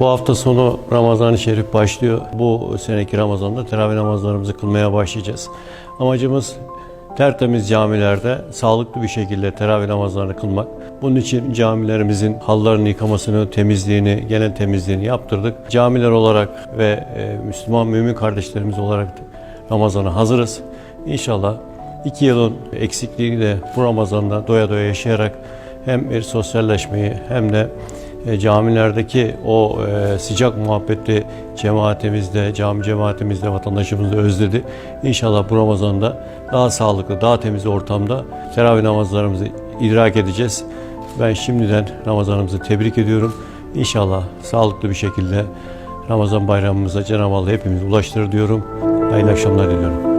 Bu hafta sonu Ramazan-ı Şerif başlıyor. Bu seneki Ramazan'da teravih namazlarımızı kılmaya başlayacağız. Amacımız tertemiz camilerde sağlıklı bir şekilde teravih namazlarını kılmak. Bunun için camilerimizin hallarını yıkamasını, temizliğini, genel temizliğini yaptırdık. Camiler olarak ve e, Müslüman mümin kardeşlerimiz olarak Ramazan'a hazırız. İnşallah iki yılın eksikliğini de bu Ramazan'da doya doya yaşayarak hem bir sosyalleşmeyi hem de e, camilerdeki o e, sıcak muhabbeti cemaatimizde, cami cemaatimizde, vatandaşımız da özledi. İnşallah bu Ramazan'da daha sağlıklı, daha temiz ortamda teravih namazlarımızı idrak edeceğiz. Ben şimdiden Ramazanımızı tebrik ediyorum. İnşallah sağlıklı bir şekilde Ramazan bayramımıza Cenab-ı Allah hepimiz ulaştırır diyorum. Hayırlı akşamlar diliyorum.